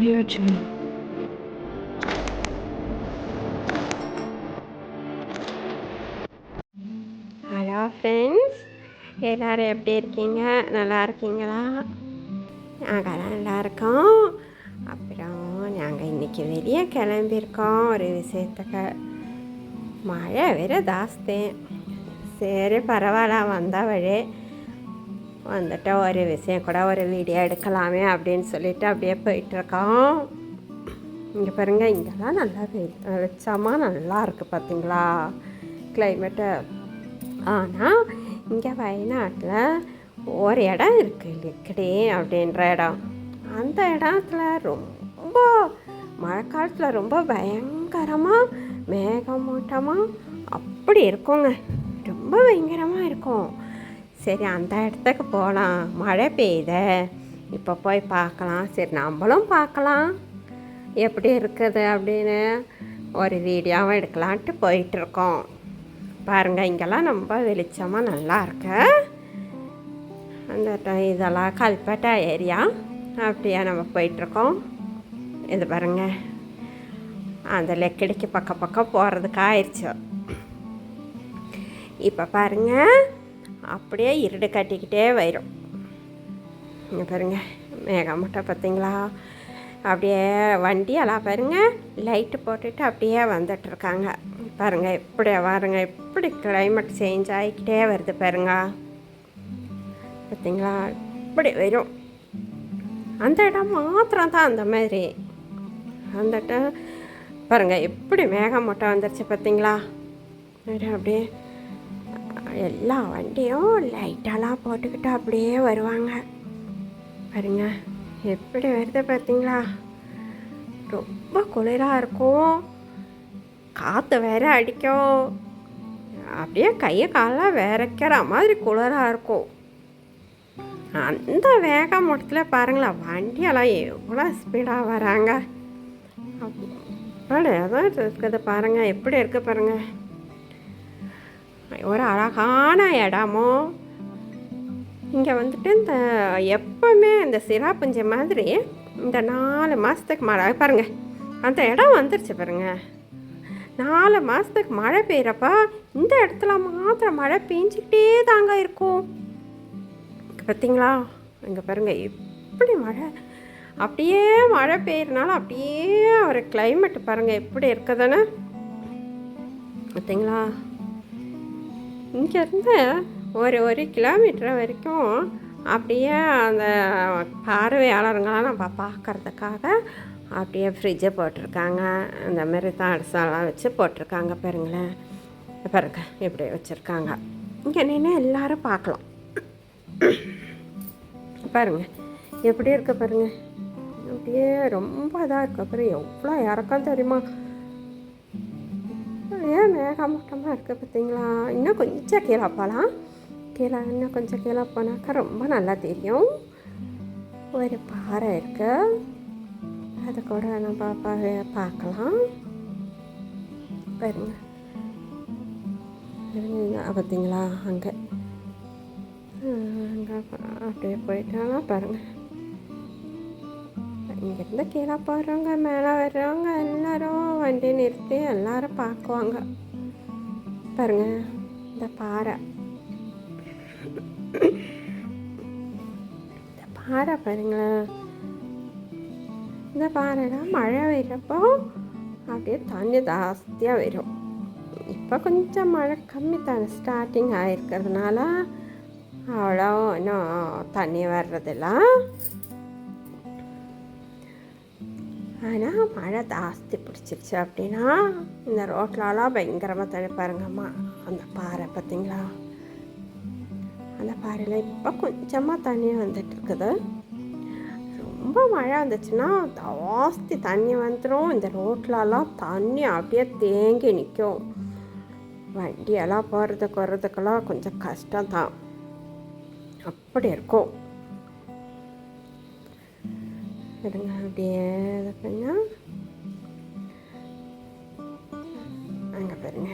ஓடியாச்சு. Hello friends எல்லோரும் எப்படி இருக்கீங்க? நல்லா இருக்கீங்களா? நாங்கள்லாம் நல்லா இருக்கோம். அப்புறம் நாங்கள் இன்றைக்கி வெளியே கிளம்பியிருக்கோம். ஒரு விஷயத்துக்கு. மழை வேறு ஜாஸ்தி. சரி பரவாயில்ல வந்தால் வழி வந்துட்டு ஒரு விஷயம் கூட ஒரு வீடியோ எடுக்கலாமே அப்படின்னு சொல்லிட்டு அப்படியே போயிட்டுருக்கோம் இங்கே பாருங்க இங்கெல்லாம் நல்லா வெ- நல்லா இருக்குது பார்த்தீங்களா கிளைமேட்டு ஆனால் இங்கே வயநாட்டில் ஒரு இடம் இருக்குது லிக்கடி அப்படின்ற இடம். அந்த இடத்துல ரொம்ப மழை காலத்தில் ரொம்ப பயங்கரமாக மேகமூட்டமாக அப்படி இருக்குங்க. ரொம்ப பயங்கரமாக இருக்கும். சரி அந்த இடத்துக்கு போகலாம் மழை பெய்யுதே. இப்போ போய் பார்க்கலாம். சரி நம்மளும் பார்க்கலாம். எப்படி இருக்குது அப்படின்னு ஒரு வீடியோவும் எடுக்கலான்ட்டு போயிட்டுருக்கோம் பாருங்கள் இங்கெல்லாம் ரொம்ப வெளிச்சமாக நல்லா இருக்கு. அந்த இதெல்லாம் கல்பட்டா ஏரியா. அப்படியே நம்ம போயிட்டுருக்கோம் இது பாருங்க. அந்த லெக்கடிக்கு பக்கம் பக்கம் போகிறதுக்கு ஆயிடுச்சு இப்போ பாருங்க. அப்படியே இருடு கட்டிக்கிட்டே வரும் இங்கே பாருங்க மேகமூட்டை பார்த்தீங்களா? அப்படியே வண்டியெல்லாம் பாருங்க லைட்டு போட்டுட்டு அப்படியே வந்துட்டுருக்காங்க. பாருங்கள் எப்படி பாருங்க எப்படி கிளைமேட் சேஞ்ச் ஆகிக்கிட்டே வருது பாருங்க. பார்த்தீங்களா? இப்படி வரும் அந்த இடம் மாத்திரம் தான் அந்த மாதிரி. அந்த இடம் பாருங்க எப்படி மேகமூட்டம் வந்துருச்சு பார்த்தீங்களா? அப்படியே எல்லா வண்டியும் லைட்டெல்லாம் போட்டுக்கிட்டு அப்படியே வருவாங்க. பாருங்க எப்படி வருது பார்த்தீங்களா? ரொம்ப குளிராக இருக்கும். காற்று வேற அடிக்கும். அப்படியே கையை காலெல்லாம் விரைக்கிற மாதிரி குளிராக இருக்கும். அந்த வேக மட்டத்தில் பாருங்களேன் வண்டியெல்லாம் எவ்வளோ ஸ்பீடாக வராங்க. அப்படி தான் இருக்குது பாருங்கள் எப்படி இருக்குது பாருங்கள் ஒரு அழகான இடமும் இங்கே வந்துட்டு இந்த எப்பவுமே இந்த சிராப்புஞ்ச மாதிரி இந்த நாலு மாதத்துக்கு மழை பாருங்க அந்த இடம் வந்துருச்சு பாருங்க. நாலு மாதத்துக்கு மழை பெய்கிறப்ப இந்த இடத்துல மாத்திரம் மழை பெஞ்சிக்கிட்டே தாங்க இருக்கும். பார்த்தீங்களா இங்கே பாருங்க எப்படி மழை அப்படியே மழை பெய்யறனால அப்படியே ஒரு கிளைமேட் பாருங்க எப்படி இருக்குதுன்னு. பார்த்தீங்களா இங்கேருந்து ஒரு ஒரு கிலோமீட்டர் வரைக்கும் அப்படியே அந்த பார்வையாளருங்களாம் நம்ம பார்க்கறதுக்காக அப்படியே ஃப்ரிட்ஜை போட்டிருக்காங்க. இந்த மாதிரி தான் வச்சு போட்டிருக்காங்க பாருங்களேன். பாருங்க இப்படி வச்சுருக்காங்க. இங்கே நின்று எல்லோரும் பார்க்கலாம். பாருங்க எப்படி இருக்க பாருங்க. அப்படியே ரொம்ப இதாக இருக்க. அப்புறம் எவ்வளோ இறக்கம் தெரியுமா? ஏன் மேகமூட்டமாக இருக்குது பார்த்தீங்களா? இன்னும் கொஞ்சம் கீழே போகலாம் கீழே இன்னும் கொஞ்சம் கீழே போனாக்கா ரொம்ப நல்லா தெரியும். ஒரு பாறை இருக்கு. அது கூட நம்ம பார்க்கலாம். பாருங்க. பார்த்தீங்களா? அங்கே. அங்கே அப்படியே போயிட்டாலும் பாருங்கள் இங்கேருந்து கீழே போகிறவங்க மேலே வர்றவங்க எல்லாரும் வண்டி நிறுத்தி எல்லாரும் பார்க்குவாங்க. பாருங்க இந்த பாறை. இந்த பாறை பாருங்களேன் இந்த பாறைலாம் மழை பெய்யறப்போ அப்படியே தண்ணி ஜாஸ்தியாக வரும். இப்போ கொஞ்சம் மழை கம்மி தானே ஸ்டார்டிங் ஆகிருக்கிறதுனால அவ்வளோ இன்னும் தண்ணி வர்றதில்ல. ஆனால் மழை ஜாஸ்தி பிடிச்சிருச்சு அப்படின்னா இந்த ரோட்லலாம் பயங்கரமாக தண்ணி பாருங்கம்மா அந்த பாறை பார்த்தீங்களா? அந்த பாறையில் இப்போ கொஞ்சமாக தண்ணி வந்துட்டு இருக்குது. ரொம்ப மழை வந்துச்சுன்னா ஜாஸ்தி தண்ணி வந்துடும் இந்த ரோட்லலாம் தண்ணி அப்படியே தேங்கி நிற்கும் வண்டியெல்லாம் போகிறதுக்கு வர்றதுக்கெல்லாம் கொஞ்சம் கஷ்டம்தான். அப்படி இருக்கும். இருங்க அப்படியே இது பண்ணா அங்கே பாருங்க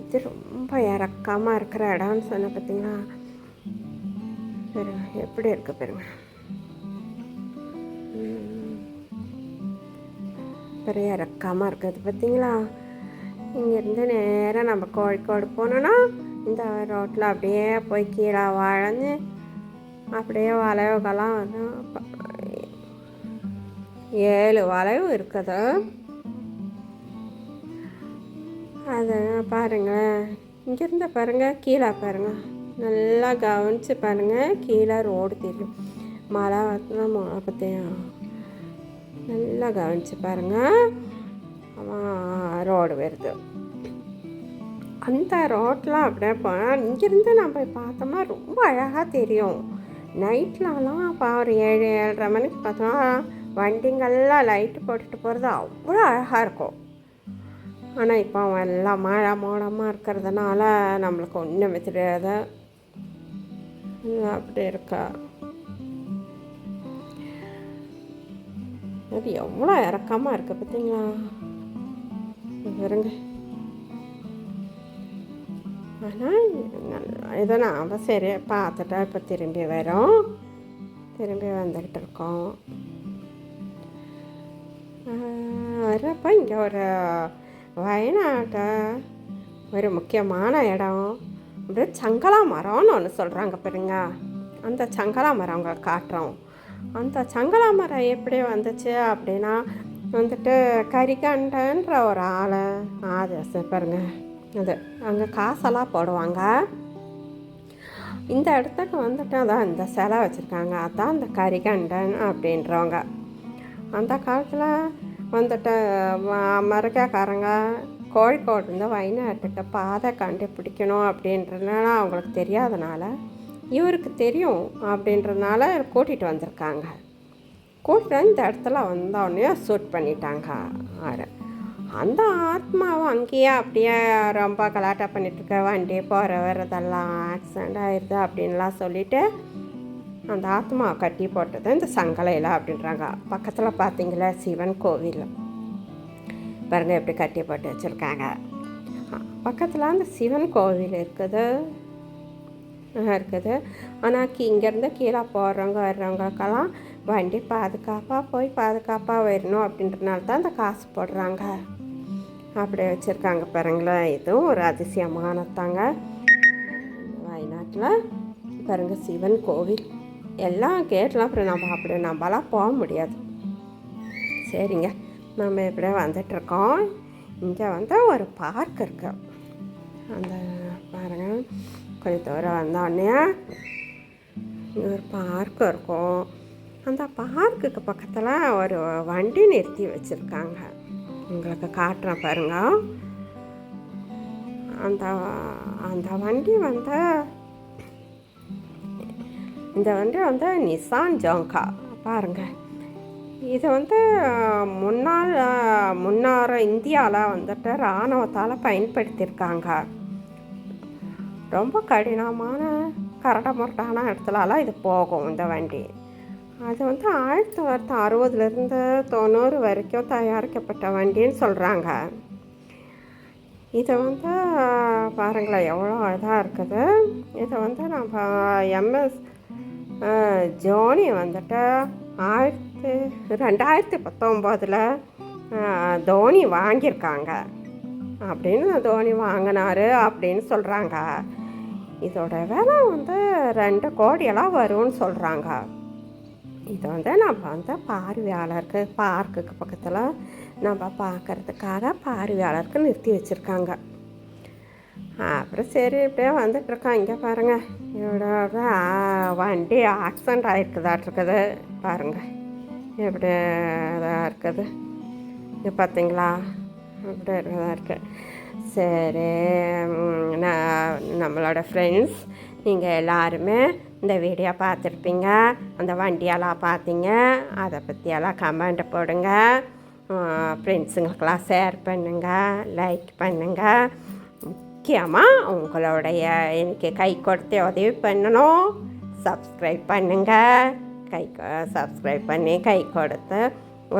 இது ரொம்ப இறக்காமல் இருக்கிற இடம்னு சொன்ன பார்த்தீங்களா பாருங்க எப்படி இருக்குது பாருங்க ம். பெரிய இறக்காமல் இருக்குது பார்த்தீங்களா இங்கேருந்து நேராக நம்ம கோழிக்கோடு போனோன்னா இந்த ரோட்டில் அப்படியே போய் கீழே வாழ்ந்து அப்படியே வளைவுகள்லாம் வரும் ப- ஏழு வளைவு இருக்குது. அதை பாருங்களேன். இங்கேருந்து பாருங்கள் கீழே பாருங்கள் நல்லா கவனித்து பாருங்கள் கீழே ரோடு தெரியும். மழை வந்து மழை பற்றியும் நல்லா கவனித்து பாருங்கள் ரோடு வருது. அந்த ரோட்லாம் அப்படியே போனால் இங்கேருந்து நம்ம பார்த்தோம்னா ரொம்ப அழகாக தெரியும். நைட்லலாம் இப்போ ஒரு ஏழு ஏழரை மணிக்கு பார்த்தோம்னா வண்டிங்கள்லாம் லைட்டு போட்டுட்டு போகிறது அவ்வளோ அழகாக இருக்கும். ஆனால் இப்போ அவன் எல்லாம் மழை மோடமாக இருக்கிறதுனால நம்மளுக்கு ஒன்றுமே தெரியாது அப்படி இருக்கா. அது எவ்வளோ இறக்கமாக இருக்குது பார்த்தீங்களா இது ஆனால் இதை நாம் சரி பார்த்துட்டா இப்போ திரும்பி வரோம். திரும்பி வந்துக்கிட்டு இருக்கோம். வரப்போ இங்கே ஒரு வயநாட்டை ஒரு முக்கியமான இடம். அப்படியே சங்கலா மரம்னு ஒன்று சொல்கிறாங்க பாருங்க. அந்த சங்கலா மரம் உங்களுக்கு காட்டுறோம். அந்த சங்கலா மரம் எப்படி வந்துச்சு அப்படின்னா வந்துட்டு கரிகண்டன்ற ஒரு ஆளை அது பாருங்க. அது அங்கே காசெல்லாம் போடுவாங்க. இந்த இடத்துக்கு வந்துட்டு அதான் இந்த சிலை வச்சுருக்காங்க. அதான் இந்த கரிகண்டன் அப்படின்றவங்க. அந்த காலத்தில் வந்துட்டு ம- மரக்காக்காரங்க கோழிக்கோடுலேருந்து வயநாட்டுக்கு பாதை கண்டுபிடிக்கணும் அப்படின்றதுனால அவங்களுக்கு தெரியாதனால இவருக்கு தெரியும் அப்படின்றதுனால கூட்டிகிட்டு வந்திருக்காங்க. கூட்டிட்டு வந்து இந்த இடத்துல வந்தோடனே சூட் பண்ணிட்டாங்க ஆறு. அந்த ஆத்மாவும் அங்கேயே அப்படியே ரொம்ப கலாட்டா பண்ணிட்டுருக்க வண்டி போகிற வர்றதெல்லாம் ஆக்சிடெண்ட் ஆயிடுது அப்படின்லாம் சொல்லிவிட்டு அந்த ஆத்மாவை கட்டி போட்டது இந்த சங்கலையில் அப்படின்றாங்க. பக்கத்தில் பார்த்தீங்களா சிவன் கோவில். பாருங்க எப்படி கட்டி போட்டு வச்சுருக்காங்க. பக்கத்தில் அந்த சிவன் கோவில் இருக்குது. இருக்குது. ஆனால் இங்கேருந்து கீழே போகிறவங்க வர்றவங்களுக்கெல்லாம் வண்டி பாதுகாப்பாக போய் பாதுகாப்பாக வரணும் அப்படின்றனால தான் அந்த காசு போடுறாங்க. அப்படி வச்சுருக்காங்க பாருங்களேன் இதுவும் ஒரு அதிசயமானதாங்க. வயநாட்டில் பாருங்கள் சிவன் கோவில். எல்லாம் கேட்டலாம் அப்புறம் நம்ம அப்படி நம்மளாம் போக முடியாது. சரிங்க. நம்ம இப்படியே வந்துட்டுருக்கோம். இங்கே வந்து ஒரு பார்க் இருக்கு. அந்த பாருங்க. கொஞ்சம் தூரம் வந்தோடனே ஒரு பார்க் இருக்கும். அந்த பார்க்குக்கு பக்கத்தில் ஒரு வண்டி நிறுத்தி வச்சுருக்காங்க. உங்களுக்கு காட்டுறேன் பாருங்க. அந்த அந்த வண்டி வந்து இந்த வண்டி வந்து நிசான் ஜோங்கா. பாருங்க. இது வந்து முன்னாள் முன்னார இந்தியாவில் வந்துட்டு இராணுவத்தால் பயன்படுத்தியிருக்காங்க. ரொம்ப கடினமான கரட முரட்டான இடத்துலலாம் இது போகும் இந்த வண்டி. அது வந்து ஆயிரத்தி தொள்ளாயிரத்தி அறுபதுலேருந்து தொண்ணூறு வரைக்கும் தயாரிக்கப்பட்ட வண்டின்னு சொல்கிறாங்க இது வந்து பாருங்களேன் எவ்வளோ இதாக இருக்குது. இதை வந்து நம்ம எம்எஸ் ஜோனி வந்துட்டு. ஆயிரத்து ரெண்டாயிரத்தி பத்தொம்போதில் தோனி வாங்கியிருக்காங்க. அப்படின்னு தோனி வாங்கினாரு அப்படின்னு சொல்கிறாங்க இதோட விலை வந்து ரெண்டு கோடியெல்லாம் வரும்னு சொல்கிறாங்க இது வந்து நம்ம வந்து பார்வையாளருக்கு பார்க்குக்கு பக்கத்தில் நம்ம பார்க்கறதுக்காக பார்வையாளருக்கு நிறுத்தி வச்சுருக்காங்க. அப்புறம் சரி இப்படியே வந்துட்டுருக்கோம் இங்கே பாருங்கள் இவரோட வண்டி ஆக்சிடெண்ட் ஆகிருக்குதாட்ருக்குது பாருங்கள் எப்படி இதாக இருக்குது? இங்கே பார்த்தீங்களா? இப்படி இருக்கதா இருக்கு. சரி நான் நம்மளோட ஃப்ரெண்ட்ஸ் நீங்கள் எல்லாருமே இந்த வீடியோ பார்த்துருப்பீங்க. அந்த வண்டியெல்லாம் பார்த்தீங்க. அதை பற்றியெல்லாம் கமெண்ட் போடுங்க. ஃப்ரெண்ட்ஸுங்களுக்கெல்லாம் ஷேர் பண்ணுங்கள் லைக் பண்ணுங்கள் முக்கியமாக உங்களுடைய எனக்கு கை கொடுத்து உதவி பண்ணணும். சப்ஸ்கிரைப் பண்ணுங்கள் கை சப்ஸ்கிரைப் பண்ணி கை கொடுத்து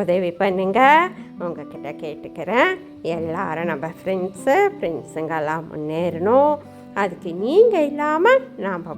உதவி பண்ணுங்கள் உங்ககிட்ட கேட்டுக்கிறேன். எல்லாரும் நம்ம ஃப்ரெண்ட்ஸு ஃப்ரெண்ட்ஸுங்கெல்லாம் முன்னேறணும். அதுக்கு நீங்கள் இல்லாமல் நாம்